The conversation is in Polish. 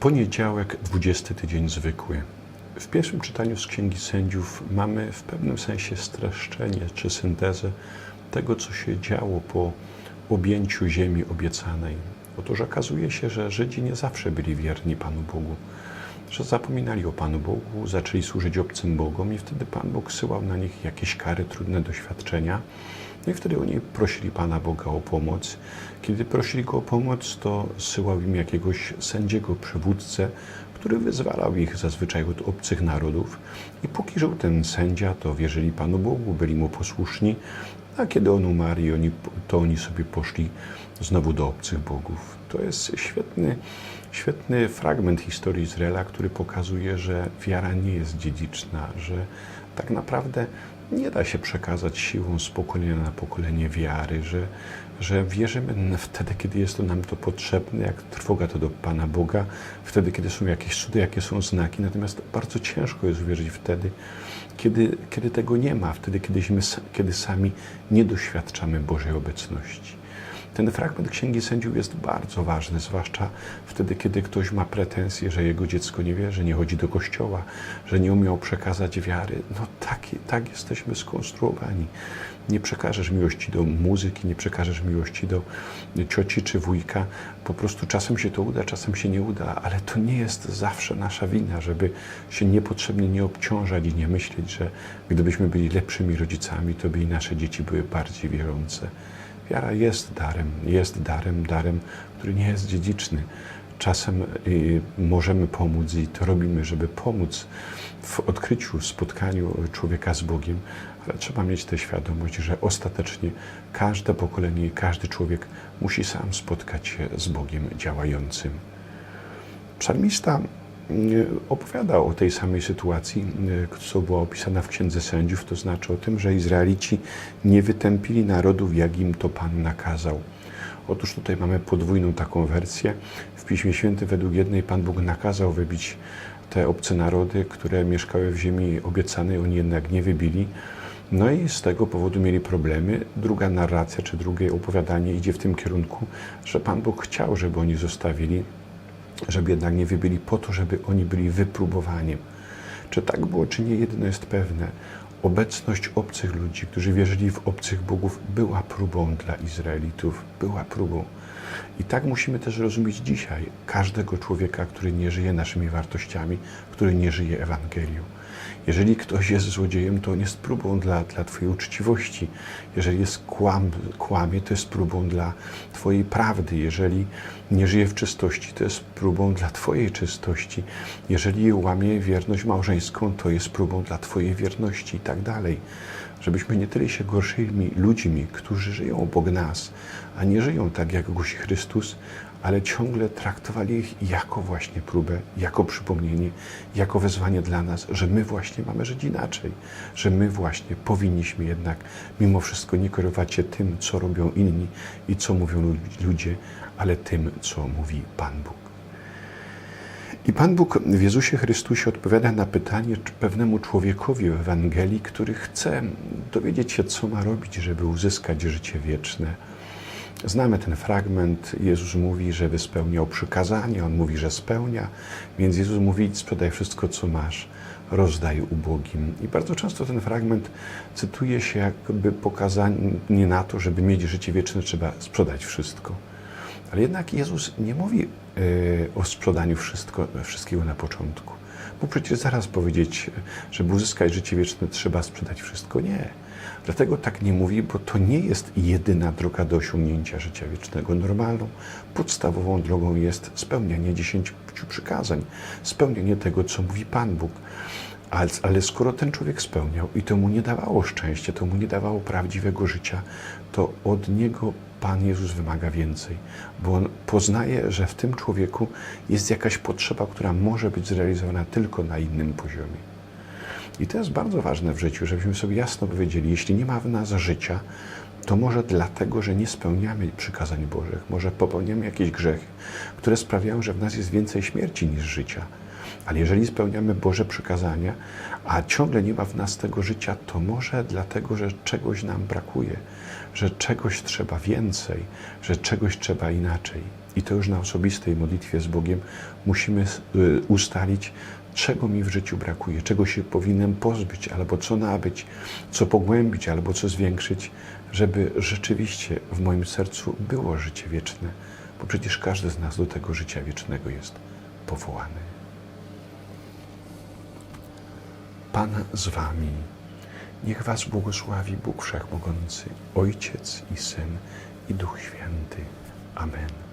Poniedziałek, 20 tydzień zwykły. W pierwszym czytaniu z Księgi Sędziów mamy w pewnym sensie streszczenie czy syntezę tego, co się działo po objęciu ziemi obiecanej. Otóż okazuje się, że Żydzi nie zawsze byli wierni Panu Bogu, że zapominali o Panu Bogu, zaczęli służyć obcym Bogom i wtedy Pan Bóg syłał na nich jakieś kary, trudne doświadczenia. No i wtedy oni prosili Pana Boga o pomoc. Kiedy prosili Go o pomoc, to syłał im jakiegoś sędziego, przywódcę, który wyzwalał ich zazwyczaj od obcych narodów. I póki żył ten sędzia, to wierzyli Panu Bogu, byli Mu posłuszni, a kiedy on umarł, oni, to oni sobie poszli znowu do obcych bogów. To jest świetny, świetny fragment historii Izraela, który pokazuje, że wiara nie jest dziedziczna, że tak naprawdę nie da się przekazać siłą z pokolenia na pokolenie wiary, że, że wierzymy wtedy, kiedy jest to nam to potrzebne, jak trwoga to do Pana Boga, wtedy, kiedy są jakieś cudy, jakie są znaki. Natomiast bardzo ciężko jest wierzyć wtedy, kiedy, kiedy tego nie ma, wtedy, kiedyśmy, kiedy sami nie doświadczamy Bożej obecności. Ten fragment Księgi Sędziów jest bardzo ważny, zwłaszcza wtedy, kiedy ktoś ma pretensje, że jego dziecko nie wierzy, nie chodzi do kościoła, że nie umiał przekazać wiary. No tak, tak jesteśmy skonstruowani. Nie przekażesz miłości do muzyki, nie przekażesz miłości do cioci czy wujka. Po prostu czasem się to uda, czasem się nie uda, ale to nie jest zawsze nasza wina, żeby się niepotrzebnie nie obciążać i nie myśleć, że gdybyśmy byli lepszymi rodzicami, to by i nasze dzieci były bardziej wierzące. Wiara jest darem, jest darem, darem, który nie jest dziedziczny. Czasem y, możemy pomóc i to robimy, żeby pomóc w odkryciu, spotkaniu człowieka z Bogiem, ale trzeba mieć tę świadomość, że ostatecznie każde pokolenie i każdy człowiek musi sam spotkać się z Bogiem działającym. Psalmista opowiada o tej samej sytuacji, co była opisana w Księdze Sędziów, to znaczy o tym, że Izraelici nie wytępili narodów, jak im to Pan nakazał. Otóż tutaj mamy podwójną taką wersję. W Piśmie Świętym według jednej Pan Bóg nakazał wybić te obce narody, które mieszkały w ziemi obiecanej, oni jednak nie wybili. No i z tego powodu mieli problemy. Druga narracja, czy drugie opowiadanie idzie w tym kierunku, że Pan Bóg chciał, żeby oni zostawili żeby jednak nie wybyli po to, żeby oni byli wypróbowaniem. Czy tak było, czy nie, jedno jest pewne. Obecność obcych ludzi, którzy wierzyli w obcych bogów, była próbą dla Izraelitów, była próbą. I tak musimy też rozumieć dzisiaj każdego człowieka, który nie żyje naszymi wartościami, który nie żyje Ewangelią. Jeżeli ktoś jest złodziejem, to on jest próbą dla, dla Twojej uczciwości. Jeżeli jest kłam, kłamie, to jest próbą dla Twojej prawdy. Jeżeli nie żyje w czystości, to jest próbą dla Twojej czystości. Jeżeli łamie wierność małżeńską, to jest próbą dla Twojej wierności i tak dalej. Żebyśmy nie tyle się gorszymi ludźmi, którzy żyją obok nas, a nie żyją tak, jak głosi Chrystus, ale ciągle traktowali ich jako właśnie próbę, jako przypomnienie, jako wezwanie dla nas, że my właśnie mamy żyć inaczej, że my właśnie powinniśmy jednak mimo wszystko nie kierować się tym, co robią inni i co mówią ludzie, ale tym, co mówi Pan Bóg. I Pan Bóg w Jezusie Chrystusie odpowiada na pytanie pewnemu człowiekowi w Ewangelii, który chce dowiedzieć się, co ma robić, żeby uzyskać życie wieczne. Znamy ten fragment. Jezus mówi, żeby spełniał przykazania. On mówi, że spełnia. Więc Jezus mówi, sprzedaj wszystko, co masz, rozdaj ubogim. I bardzo często ten fragment cytuje się jakby pokazanie na to, żeby mieć życie wieczne, trzeba sprzedać wszystko. Ale jednak Jezus nie mówi yy, o sprzedaniu wszystko, wszystkiego na początku. Bo przecież zaraz powiedzieć, żeby uzyskać życie wieczne, trzeba sprzedać wszystko. Nie. Dlatego tak nie mówi, bo to nie jest jedyna droga do osiągnięcia życia wiecznego. Normalną, podstawową drogą jest spełnianie dziesięciu przykazań, spełnianie tego, co mówi Pan Bóg. Ale, ale skoro ten człowiek spełniał i to mu nie dawało szczęścia, to mu nie dawało prawdziwego życia, to od niego Pan Jezus wymaga więcej, bo on poznaje, że w tym człowieku jest jakaś potrzeba, która może być zrealizowana tylko na innym poziomie. I to jest bardzo ważne w życiu, żebyśmy sobie jasno powiedzieli, jeśli nie ma w nas życia, to może dlatego, że nie spełniamy przykazań Bożych, może popełniamy jakieś grzechy, które sprawiają, że w nas jest więcej śmierci niż życia. Ale jeżeli spełniamy Boże przykazania, a ciągle nie ma w nas tego życia, to może dlatego, że czegoś nam brakuje, że czegoś trzeba więcej, że czegoś trzeba inaczej. i to już na osobistej modlitwie z Bogiem musimy y, ustalić, czego mi w życiu brakuje, czego się powinienem pozbyć, albo co nabyć, co pogłębić, albo co zwiększyć, żeby rzeczywiście w moim sercu było życie wieczne, bo przecież każdy z nas do tego życia wiecznego jest powołany. Pan z Wami. Niech Was błogosławi Bóg Wszechmogący, Ojciec i Syn i Duch Święty. Amen.